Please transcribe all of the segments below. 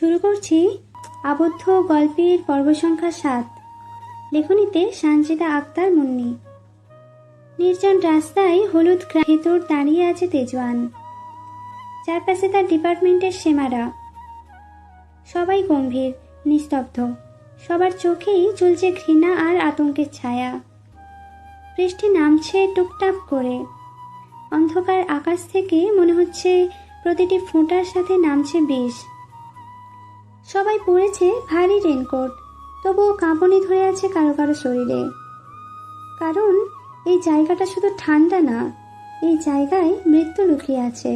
শুরু করছি আবদ্ধ গল্পের পর্ব সংখ্যা সাত। লেখনীতে সানজিদা আক্তার মুন্নি। নির্জন রাস্তায় হলুদ ভেতর দাঁড়িয়ে আছে তেজওয়ান। চারপাশে তার ডিপার্টমেন্টের সেমারা। সবাই গম্ভীর, নিস্তব্ধ। সবার চোখেই চলছে ঘৃণা আর আতঙ্কের ছায়া। বৃষ্টি নামছে টুকটাক করে। অন্ধকার আকাশ থেকে মনে হচ্ছে প্রতিটি ফোঁটার সাথে নামছে বিষ। সবাই পরেছে ভারী রেনকোট, তবুও কাঁপনি ধরে আছে কারও কারও শরীরে। কারণ এই জায়গাটা শুধু ঠান্ডা না, এই জায়গায় মৃত্যু লুকিয়ে আছে।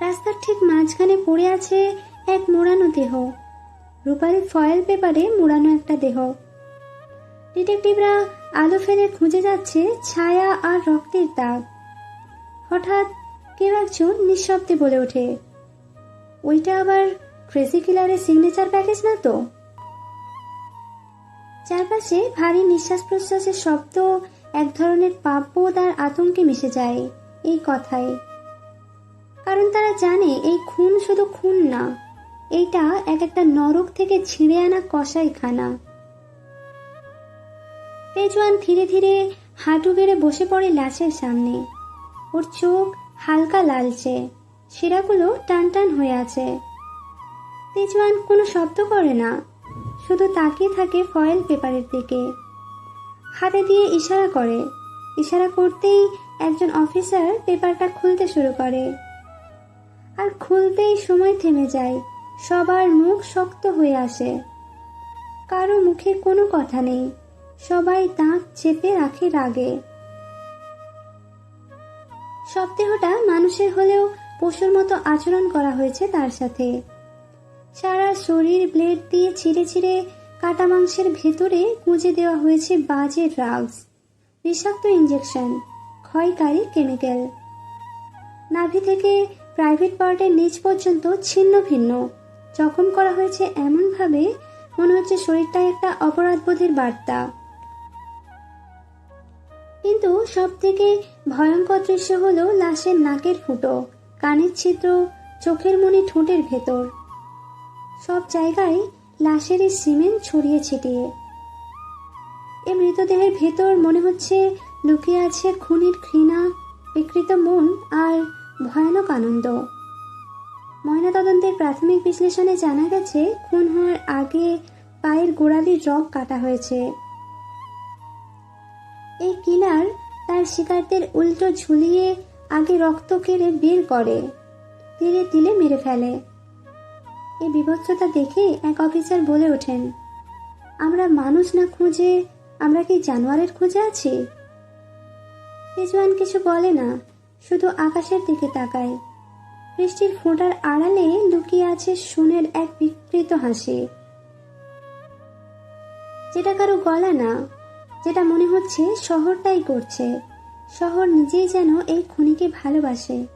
রাস্তার ঠিক মাঝখানে পড়ে আছে এক মোড়ানো দেহ। রূপালি ফয়েল পেপারে মোড়ানো একটা দেহ। ডিটেকটিভরা আলো ফেলে খুঁজে যাচ্ছে ছায়া আর রক্তের দাগ। হঠাৎ কেউ একজন নিঃশব্দে বলে ওঠে ওইটা আবার ক্রেজি কিলারের সিগনেচার প্যাকেজ না তো? চারপাশে ভারী নিঃশ্বাস প্রশ্বাসের শব্দ, এক ধরনের পাপবোধ আর আতঙ্কে মিশে যায় এই কথায়। কারণ তারা জানে এই খুন শুধু খুন না, এইটা এক একটা নরক থেকে ছিঁড়ে আনা কষাইখানা তেজওয়ান ধীরে ধীরে হাঁটু গেড়ে বসে পড়ে লাশের সামনে। ওর চোখ হালকা লালচে। শিরাগুলো টান টান হয়ে আছে। তেজওয়ান কোনো শব্দ করে না, শুধু তাকিয়ে থাকে ফয়েল পেপারের দিকে। হাতে দিয়ে ইশারা করে, ইশারা করতেই একজন অফিসার পেপারটা খুলতে শুরু করে। আর খুলতেই সময় থেমে যায়, সবার মুখ শক্ত হয়ে আসে। কারও মুখে কোনো কথা নেই, সবাই দাঁত চেপে রাখে রাগে। সপ্তাহটা মানুষের হলেও পশুর মতো আচরণ করা হয়েছে তার সাথে। সারা শরীর ব্লেড দিয়ে ছিঁড়ে ছিঁড়ে কাটা মাংসের ভেতরে গুঁজে দেওয়া হয়েছে বাজে ড্রাগস বিষাক্ত ইঞ্জেকশন ক্ষয়কারী কেমিক্যাল নাভি থেকে প্রাইভেট পার্টের নিচ পর্যন্ত ছিন্ন ভিন্ন। জখম করা হয়েছে এমনভাবে মনে হচ্ছে শরীরটা একটা অপরাধবোধের বার্তা। কিন্তু সব থেকে ভয়ঙ্কর দৃশ্য হলো লাশের নাকের ফুটো। কানের ছিদ্র, চোখের মনি ঠোঁটের ভেতর। সব জায়গায় লাশের এই সিমেন্ট ছড়িয়ে ছিটিয়ে। এ মৃতদেহের ভেতর মনে হচ্ছে লুকিয়ে আছে খুনির ঘৃণা, বিকৃত মন আর ভয়ানক আনন্দ। ময়নাতদন্তের প্রাথমিক বিশ্লেষণে জানা গেছে, খুন হওয়ার আগে পায়ের গোড়ালির রগ কাটা হয়েছে। এই কিলার তার শিকারদের উল্টো ঝুলিয়ে আগে রক্ত কেড়ে বের করে ধীরে তিলে মেরে ফেলে। এই বিভৎসতা দেখে এক অফিসার বলে ওঠেন, আমরা মানুষ না খুঁজে, আমরা কি জানোয়ারের খুঁজে আছি? তেজওয়ান কিছু বলে না, শুধু আকাশের দিকে তাকায়। বৃষ্টির ফোঁটার আড়ালে লুকিয়ে আছে সুনের এক বিকৃত হাসি। যেটা কারও গলা না, যেটা মনে হচ্ছে শহরটাই করছে। শহর নিজেই যেন এই খুনিকে ভালোবাসে।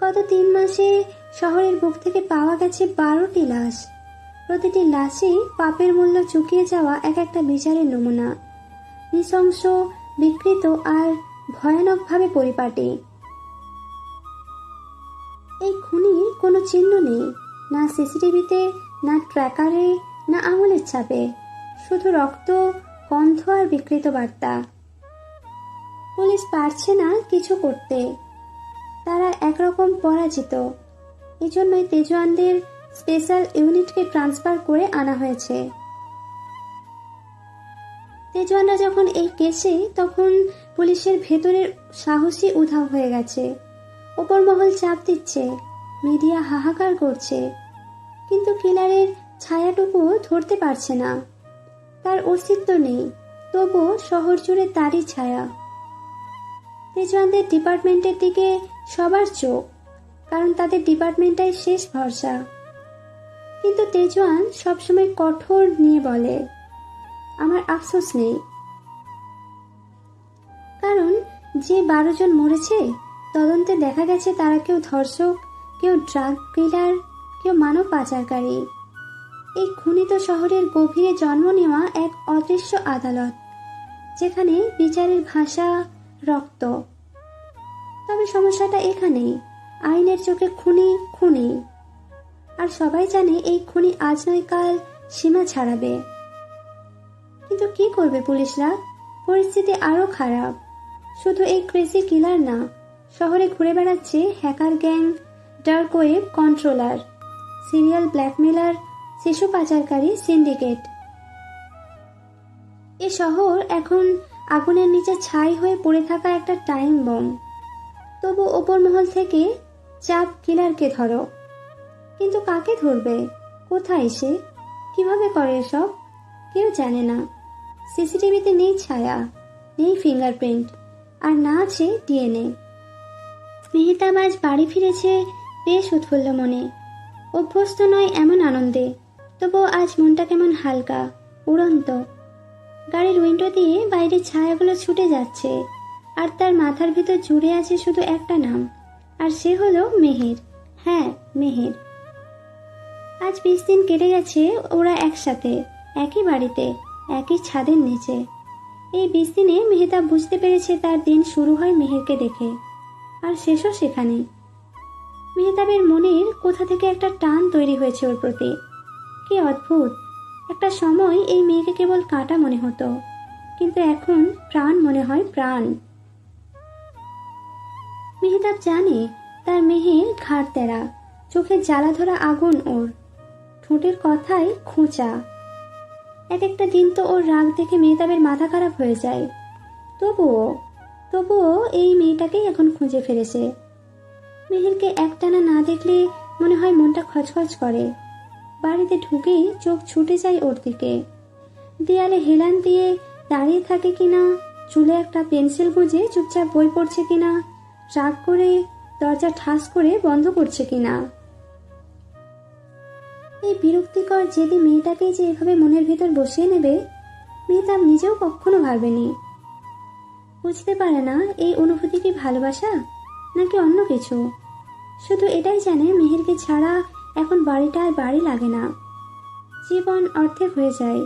গত তিন মাসে শহরের বুক থেকে পাওয়া গেছে বারোটি লাশ। প্রতিটি লাশই পাপের মূল্য চুকিয়ে যাওয়া এক একটা বিচারের নমুনা। নৃশংস, বিকৃত আর ভয়ানকভাবে পরিপাটি। এই খুনির কোনো চিহ্ন নেই, না সিসিটিভিতে, না ট্র্যাকারে, না আঙুলের ছাপে। শুধু রক্ত, গন্ধ আর বিকৃত বার্তা। পুলিশ পারছে না কিছু করতে। তারা একরকম পরাজিত। এজন্যই তেজওয়ানদের স্পেশাল ইউনিটকে ট্রান্সফার করে আনা হয়েছে। তেজওয়ানরা যখন এই কেসে, তখন পুলিশের ভেতরের সাহসী উধাও হয়ে গেছে। ওপর মহল চাপ দিচ্ছে, মিডিয়া হাহাকার করছে। কিন্তু কিলারের ছায়াটুকুও ধরতে পারছে না। তার অস্তিত্ব নেই, তবুও শহর জুড়ে তারই ছায়া। তেজওয়ানদের ডিপার্টমেন্টের দিকে সবার চোখ, কারণ তাদের ডিপার্টমেন্টটাই শেষ ভরসা। কিন্তু তেজওয়ান সবসময় কঠোর নিয়ে বলে, আমার আফসোস নেই। কারণ যে বারো জন মরেছে, তদন্তে দেখা গেছে তারা কেউ ধর্ষক, কেউ ড্রাগ কিলার কেউ মানব পাচারকারী। এই খুনিত শহরের গভীরে জন্ম নেওয়া এক অদৃশ্য আদালত, যেখানে বিচারের ভাষা রক্ত। তবে সমস্যাটা এখানেই। আইনের চোখে খুনি খুনি। আর সবাই জানে এই খুনি আজ নয়, কাল সীমা ছাড়াবে। কিন্তু কি করবে পুলিশরা? পরিস্থিতি আরও খারাপ। শুধু এই ক্রেজি কিলার না, শহরে ঘুরে বেড়াচ্ছে hacker gang dark web controller serial blackmailer শিশু পাচারকারী সিন্ডিকেট এ শহর এখন আগুনের নিচে ছাই হয়ে পড়ে থাকা একটা টাইম বম। তবু ওপর মহল থেকে চাপ কিলারকে ধরো। কিন্তু কাকে ধরবে? কোথায় সে? কীভাবে করে এসব? কেউ জানে না। সিসিটিভিতে নেই ছায়া, নেই ফিঙ্গারপ্রিন্ট, আর না আছে ডিএনএ। মেহতাব আজ বাড়ি ফিরেছে বেশ উৎফুল্ল মনে। অভ্যস্ত নয় এমন আনন্দে, তবুও আজ মনটা কেমন হালকা, উড়ন্ত। গাড়ির উইন্ডো দিয়ে বাইরের ছায়াগুলো ছুটে যাচ্ছে। আর তার মাথার ভিতর জুড়ে আছে শুধু একটা নাম, আর সে হলো মেহের। হ্যাঁ মেহের। আজ বিশ দিন কেটে গেছে ওরা একসাথে, একই বাড়িতে, একই ছাদের নিচে। এই বিশ দিনে মেহতাব বুঝতে পেরেছে তার দিন শুরু হয় মেহেরকে দেখে, আর শেষও সেখানে। মেহতাবের মনের কোথা থেকে একটা টান তৈরি হয়েছে ওর প্রতি। কি অদ্ভুত! একটা সময় এই মেয়েকে কেবল কাঁটা মনে হতো, কিন্তু এখন প্রাণ মনে হয় প্রাণ। মেহতাব জানে তার মেহের ঘাড় তেরা চোখে জ্বালা ধরা আগুন ওর, ঠোঁটের কথাই খোঁচা। এক একটা দিন তো ওর রাগ দেখে মেহতাবের মাথা খারাপ হয়ে যায়। তবুও তবুও এই মেয়েটাকেই এখন খুঁজে ফেলেছে। মেহেরকে একটানা না দেখলে মনে হয় মনটা খচখচ করে। বাড়িতে ঢুকেই চোখ ছুটে যায় ওর দিকে। দেয়ালে হেলান দিয়ে দাঁড়িয়ে থাকে কিনা, চুলে একটা পেন্সিল গুঁজে চুপচাপ বই পড়ছে কিনা, রাগ করে দরজা ঠাস করে বন্ধ করছে কিনা। এই বিরক্তিকর যেদি মেয়েটাকে যে এভাবে মনের ভেতর বসিয়ে নেবে, মেয়ে তার নিজেও কখনো ভাবেনি। বুঝতে পারে না এই অনুভূতি কি ভালোবাসা নাকি অন্য কিছু। শুধু এটাই জানে মেহেরকে ছাড়া এখন বাড়িটা আর বাড়ি লাগে না। জীবন অর্ধেক হয়ে যায়।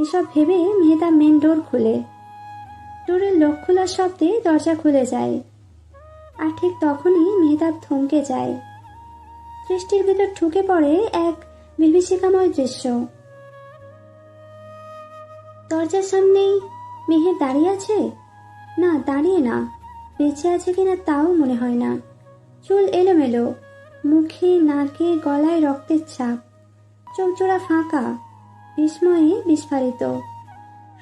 এসব ভেবে মেহতাব মেন ডোর খুলে। ডোরের লক খোলার শব্দে দরজা খুলে যায়। আর ঠিক তখনই মেহতাব থমকে যায়। দৃষ্টির ভেতর ঠুকে পড়ে এক বিভীষিকাময় দৃশ্য। দরজার সামনেই মেহের দাঁড়িয়ে আছে? না, দাঁড়িয়ে না। বেঁচে আছে কিনা তাও মনে হয় না। চুল এলোমেলো। মুখে, নাকে, গলায় রক্তের ছাপ চোখজোড়া ফাঁকা, বিস্ময়ে বিস্ফারিত।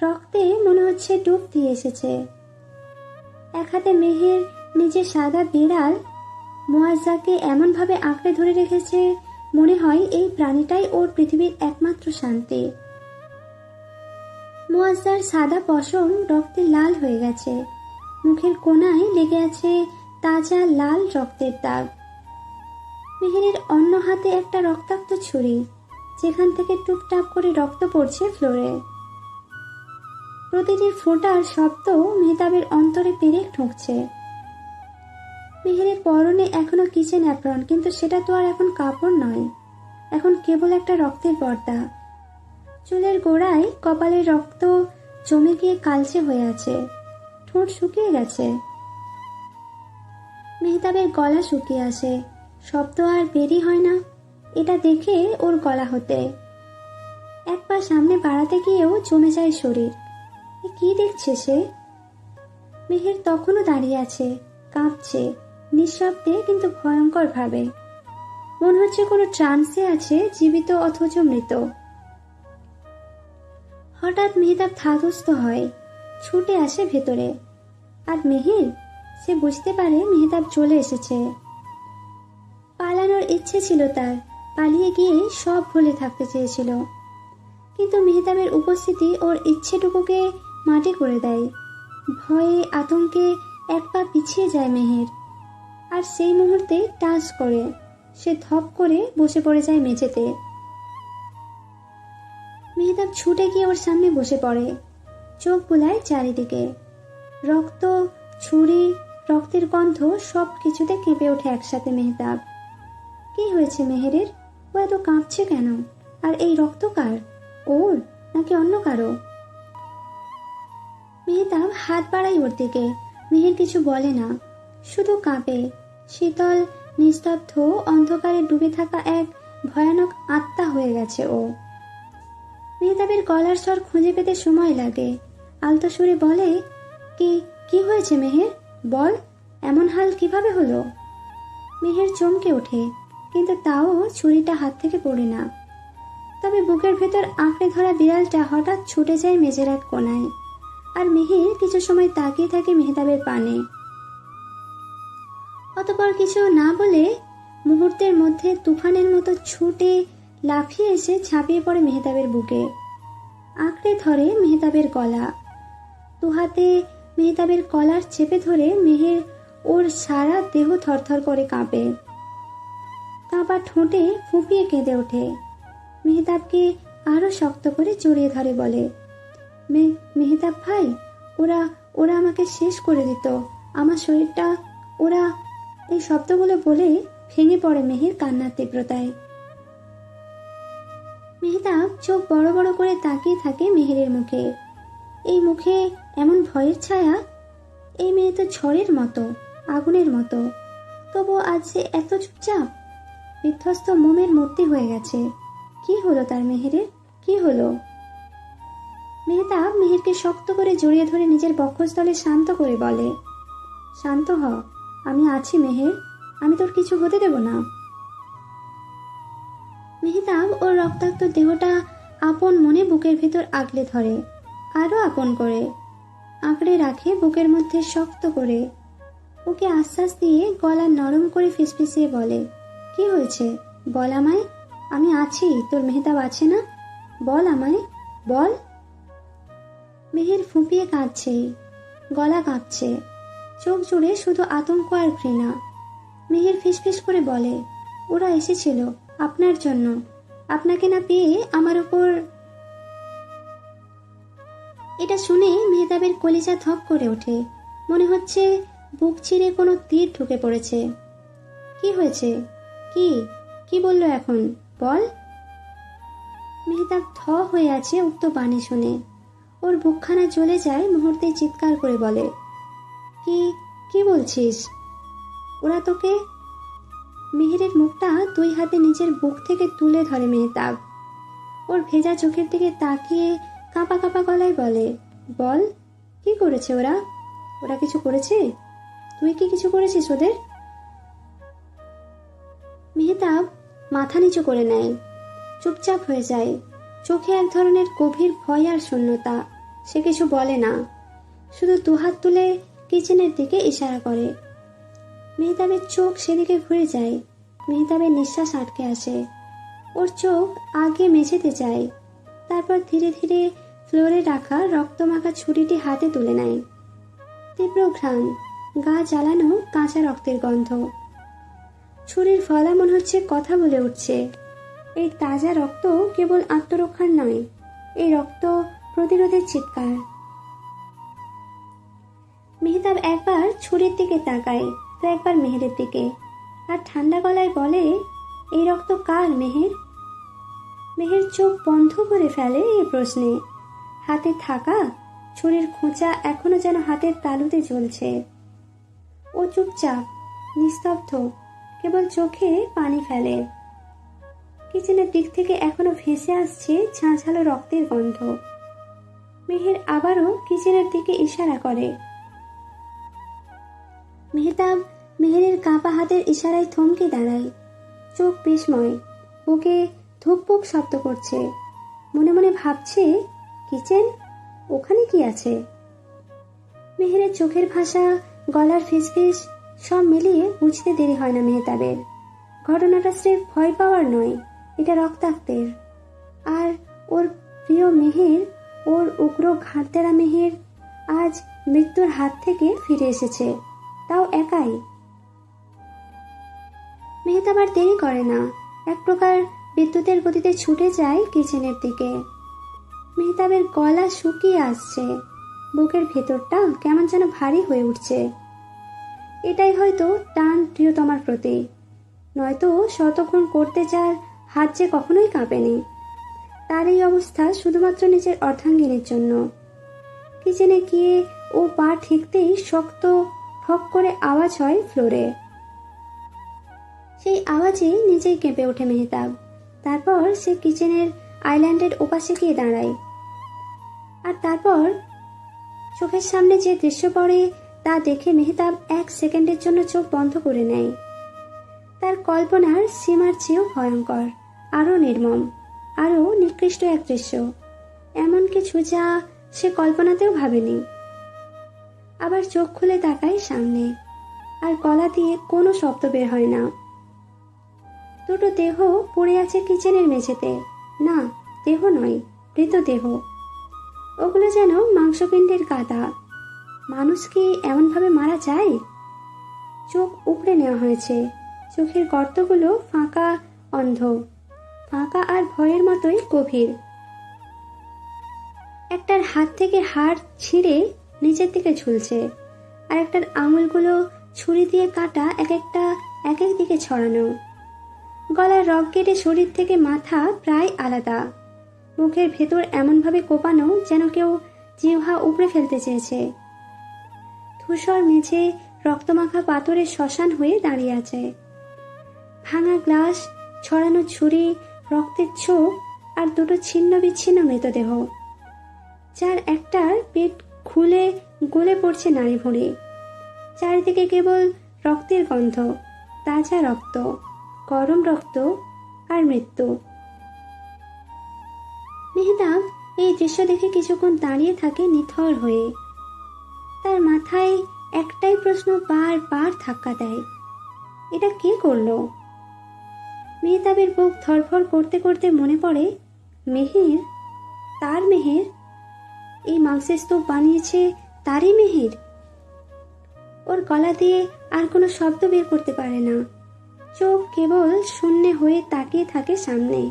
রক্তে মনে হচ্ছে ডুব দিয়ে এসেছে। এক হাতে মেহের, নিজের সাদা বিড়াল। মোয়াজ্জাকে এমনভাবে আঁকড়ে ধরে রেখেছে, মনে হয় এই প্রাণীটাই ওর পৃথিবীর একমাত্র শান্তি। মোয়াজ্জার সাদা পশম রক্তে লাল হয়ে গেছে। মুখের কোনায় লেগে আছে তাজা লাল রক্তের দাগ। মেহেরের অন্য হাতে একটা রক্তাক্ত ছুরি, যেখান থেকে টুপটাপ করে রক্ত পড়ছে ফ্লোরে। প্রতিটি ফোঁটার শব্দ মেহতাবের অন্তরে পেরেক ঠুকছে। মেহেরের পরনে এখনও কিচেন অ্যাপ্রন, কিন্তু সেটা তো আর এখন কাপড় নয়। এখন কেবল একটা রক্তের পর্দা। চুলের গোড়ায় কপালের রক্ত জমে গিয়ে কালচে হয়ে আছে। ঠোঁট শুকিয়ে গেছে। মেহতাবের গলা শুকিয়ে আসে। শব্দ আর বেরি হয় না। এটা দেখে ওর গলা হতে। এক পা সামনে বাড়াতে গিয়েও জমে যায় শরীর। এ কি দেখছে সে? মেহের তখনও দাঁড়িয়ে আছে, কাঁপছে, নিঃশব্দে কিন্তু ভয়ঙ্কর ভাবে মনে হচ্ছে কোনো ট্রান্সে আছে, জীবিত অথচ মৃত। হঠাৎ মেহতাব ধাতস্থ হয়, ছুটে আসে ভেতরে। আর মেহের? সে বুঝতে পারে মেহতাব চলে এসেছে। ইচ্ছে ছিল তার। পালিয়ে গিয়ে সব ভুলে থাকতে চেয়েছিল। কিন্তু মেহতাবের উপস্থিতি ওর ইচ্ছেটুকুকে মাটি করে দেয়। ভয়ে, আতঙ্কে এক পা পিছিয়ে যায় মেহের। আর সেই মুহূর্তে টাচ করে, সে ধপ করে বসে পড়ে যায় মেঝেতে। মেহতাব ছুটে গিয়ে ওর সামনে বসে পড়ে। চোখ বুলায় চারিদিকে। রক্ত, ছুরি, রক্তের গন্ধ সব কিছুতে কেঁপে ওঠে একসাথে মেহতাব। কি হয়েছে মেহেরের? ও এত কাঁপছে কেন? আর এই রক্ত কার? ওর, নাকি অন্য কারও? মেহতাব হাত বাড়াই ওর দিকে। মেহের কিছু বলে না। শুধু কাঁপে। শীতল, নিস্তব্ধ, অন্ধকারে ডুবে থাকা এক ভয়ানক আত্মা হয়ে গেছে ও। মেহতাবের গলার স্বর খুঁজে পেতে সময় লাগে। আলতো সুরে বলে, কি কি হয়েছে মেহের? বল, এমন হাল কীভাবে হলো? মেহের চমকে ওঠে। কিন্তু তাও ছুরিটা হাত থেকে পড়ে না। তবে বুকের ভেতর আঁকড়ে ধরা বিড়ালটা হঠাৎ ছুটে যায় মেজের এক কোনায়। আর মেহের কিছু সময় তাকিয়ে থাকে মেহতাবের পানে। অতপর কিছু না বলে মুহূর্তের মধ্যে তুফানের মতো ছুটে লাফিয়ে এসে ঝাঁপিয়ে পড়ে মেহতাবের বুকে। আঁকড়ে ধরে মেহতাবের গলা। দুহাতে মেহতাবের কলার চেপে ধরে মেহের ওর সারা দেহ থরথর করে কাঁপে। কাঁপা ঠোঁটে ফুপিয়ে কেঁদে ওঠে। মেহতাবকে আরও শক্ত করে জড়িয়ে ধরে বলে মেহতাব ভাই, ওরা ওরা আমাকে শেষ করে দিত। আমার শরীরটা, ওরা এই শব্দগুলো বলে ভেঙে পড়ে মেহের কান্নার তীব্রতায়। মেহতাব চোখ বড় বড় করে তাকিয়ে থাকে মেহেরের মুখে। এই মুখে এমন ভয়ের ছায়া? এই মেয়ে তো ঝড়ের মতো, আগুনের মতো। তবু আজ এত চুপচাপ বিধ্বস্ত মোমের মূর্তি হয়ে গেছে। কি হলো তার মেহেরের? কি হলো? মেহতাব মেহেরকে শক্ত করে জড়িয়ে ধরে নিজের বক্ষস্থলে শান্ত করে বলে, শান্ত হ, আমি আছি মেহের, আমি তোর কিছু হতে দেব না। মেহতাব ওর রক্তাক্ত দেহটা আপন মনে বুকের ভেতর আগলে ধরে আরও আপন করে, আঁকড়ে রাখে বুকের মধ্যে শক্ত করে। ওকে আশ্বাস দিয়ে গলা নরম করে ফিসফিসিয়ে বলে কি হয়েছে? বল আমায়। আমি আছি, তোর মেহতাব আছে না? বল আমায়, বল। মেহের ফুঁপিয়ে কাঁদছে, গলা কাঁপছে, চোখ জুড়ে শুধু আতঙ্ক আর ঘৃণা। মেহের ফিসফিস করে বলে, ওরা এসেছিল আপনার জন্য। আপনাকে না পেয়ে আমার উপর এটা শুনে মেহতাবের কলিজা ধক করে ওঠে। মনে হচ্ছে বুক ছিঁড়ে কোনো তীর ঢুকে পড়েছে। কি হয়েছে? কি? কি বলল এখন? বল। মেহতাব থ হয়ে আছে উক্ত বাণী শুনে। ওর বুকখানা চলে যায়, মুহূর্তে চিৎকার করে বলে, কি? কি বলছিস? ওরা তোকে? মেহেরের মুখটা দুই হাতে নিজের বুক থেকে তুলে ধরে মেহতাব। ওর ভেজা চোখের দিকে তাকিয়ে কাঁপা কাঁপা গলায় বলে, বল, কি করেছে ওরা? ওরা কিছু করেছে? তুই কি কিছু করেছিস ওদের? মেহতাব মাথা নিচু করে নেয়। চুপচাপ হয়ে যায়। চোখে এক ধরনের গভীর ভয় আর শূন্যতা। সে কিছু বলে না। শুধু দুহাত তুলে কিচেনের দিকে ইশারা করে। মেহতাবের চোখ সেদিকে ঘুরে যায়। মেহতাবের নিঃশ্বাস আটকে আসে। ওর চোখ আগে মেঝেতে যায়। তারপর ধীরে ধীরে ফ্লোরে রাখা রক্তমাখা ছুরিটি হাতে তুলে নেয়। তীব্র ঘ্রাণ। গা জ্বালানো কাঁচা রক্তের গন্ধ। ছুরির ফলা মনে হচ্ছে কথা বলে উঠছে। এই তাজা রক্ত কেবল আত্মরক্ষার নয়, এই রক্ত প্রতিরোধের চিৎকার। মেহতাব একবার ছুরির দিকে তাকায়, তো একবার মেহেরের দিকে, আর ঠান্ডা গলায় বলে, এই রক্ত কার মেহের? মেহের চোখ বন্ধ করে ফেলে এই প্রশ্নে। হাতে থাকা ছুরির খোঁচা এখনও যেন হাতের তালুতে জ্বলছে। ও চুপচাপ, নিস্তব্ধ কেবল চোখে পানি ফেলে। কিচেনের দিক থেকে এখনও ভেসে আসছে ঝাঁঝালো রক্তের গন্ধ। মেহের আবারও কিচেনের দিকে ইশারা করে। মেহতাব, মেহেরের কাঁপা হাতের ইশারায় থমকে দাঁড়ায়। চোখ বিস্ময়, বুকে ধুকপুক শব্দ করছে। মনে মনে ভাবছে, কিচেন, ওখানে কি আছে? মেহেরের চোখের ভাষা, গলার ফিসফিস সব মিলিয়ে বুঝতে দেরি হয় না মেহতাবের। ঘটনাটা স্রেফ ভয় পাওয়ার নয়, এটা রক্তাক্তের। আর ওর প্রিয় মেহের, ওর উগ্র ঘাটতেরা মেহের আজ মৃত্যুর হাত থেকে ফিরে এসেছে, তাও একাই। মেহতাব আর দেরি করে না, এক প্রকার বিদ্যুতের গতিতে ছুটে যায় কিচেনের দিকে। মেহতাবের গলা শুকিয়ে আসছে, বুকের ভেতরটা কেমন যেন ভারী হয়ে উঠছে। এটাই হয়তো টান প্রিয়তমার প্রতি। নয়তো শতক্ষণ করতে যার হাত যে কখনোই কাঁপেনি। তার এই অবস্থা শুধুমাত্র নিজের অর্ধাঙ্গিনীর জন্য। কিচেনে গিয়ে ও পা ঠিকতেই শক্ত ফক করে আওয়াজ হয় ফ্লোরে। সেই আওয়াজে নিজেই কেঁপে ওঠে মেহতাব। তারপর সে কিচেনের আইল্যান্ডের ওপাশে গিয়ে দাঁড়ায়। আর তারপর চোখের সামনে যে দৃশ্য পড়ে তা দেখে মেহতাব এক সেকেন্ডের জন্য চোখ বন্ধ করে নেয়। তার কল্পনার সীমার চেয়েও ভয়ঙ্কর, আরও নির্মম, আরও নিকৃষ্ট এক দৃশ্য। এমন কিছু যা সে কল্পনাতেও ভাবেনি। আবার চোখ খুলে তাকায় সামনে, আর গলা দিয়ে কোনো শব্দ বের হয় না। দুটো দেহ পড়ে আছে কিচেনের মেঝেতে। না, দেহ নয়, মৃতদেহ। ওগুলো যেন মাংসপিণ্ডের গাদা মানুষ কি এমনভাবে মারা যায়? চোখ উপড়ে নেওয়া হয়েছে। চোখের গর্তগুলো ফাঁকা, অন্ধ। ফাঁকা আর ভয়ের মতোই গভীর। একটার হাত থেকে হাড় ছিঁড়ে নিচের দিকে ঝুলছে আর একটার আঙুলগুলো ছুরি দিয়ে কাটা এক একটা, এক এক দিকে ছড়ানো। গলার রক কেটে শরীর থেকে মাথা প্রায় আলাদা। মুখের ভেতর এমনভাবে কোপানো যেন কেউ জিহ্বা উপড়ে ফেলতে চেয়েছে। ধূসর মেঝে রক্তমাখা পাথরের শ্মশান হয়ে দাঁড়িয়ে আছে। ভাঙা গ্লাস, ছড়ানো ছুরি, রক্তের ছোপ আর দুটো ছিন্ন বিচ্ছিন্ন মৃতদেহ। যার একটার পেট খুলে গলে পড়ছে নাড়ি ভরে চারিদিকে কেবল রক্তের গন্ধ, তাজা রক্ত, গরম রক্ত আর মৃত্যু। মেহতাব এই দৃশ্য দেখে কিছুক্ষণ দাঁড়িয়ে থাকে নিথর হয়ে। তার মাথায় একটাই প্রশ্ন বার বার ধাক্কা দেয়। এটা কে করল? মেহতাবের বুক ধরফর করতে করতে মনে পড়ে, মেহের? তার মেহের? এই মাংসের স্তূপ বানিয়েছে তারই মেহের? ওর গলা দিয়ে আর কোনো শব্দ বের করতে পারে না। চোখ কেবল শূন্য হয়ে তাকিয়ে থাকে সামনে।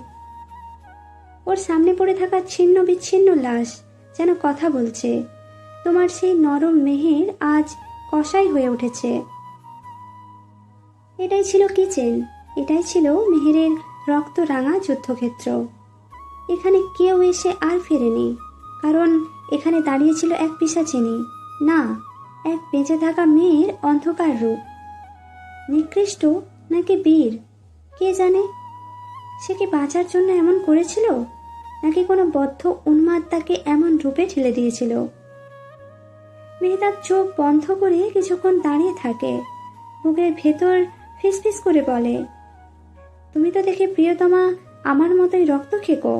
ওর সামনে পড়ে থাকা ছিন্ন বিচ্ছিন্ন লাশ যেন কথা বলছে। তোমার সেই নরম মেহের আজ কষাই হয়ে উঠেছে। এটাই ছিল কিচেন, এটাই ছিল মেহেরের রক্ত রাঙা যুদ্ধক্ষেত্র। এখানে কেউ এসে আর ফেরেনি, কারণ এখানে দাঁড়িয়েছিল এক পিসাচিনি। না, এক বেঁচে থাকা মেয়ের অন্ধকার রূপ। নিকৃষ্ট নাকি বীর? কে জানে? সে কি বাঁচার জন্য এমন করেছিল? নাকি কোনো বদ্ধ উন্মাদ তাকে এমন রূপে ঠেলে দিয়েছিল? মেহতাব চোখ বন্ধ করে কিছুক্ষণ দাঁড়িয়ে থাকে। বুকের ভেতর ফিসফিস করে বলে, তুমি তো দেখে প্রিয়তমা আমার মতোই রক্ত খেকো।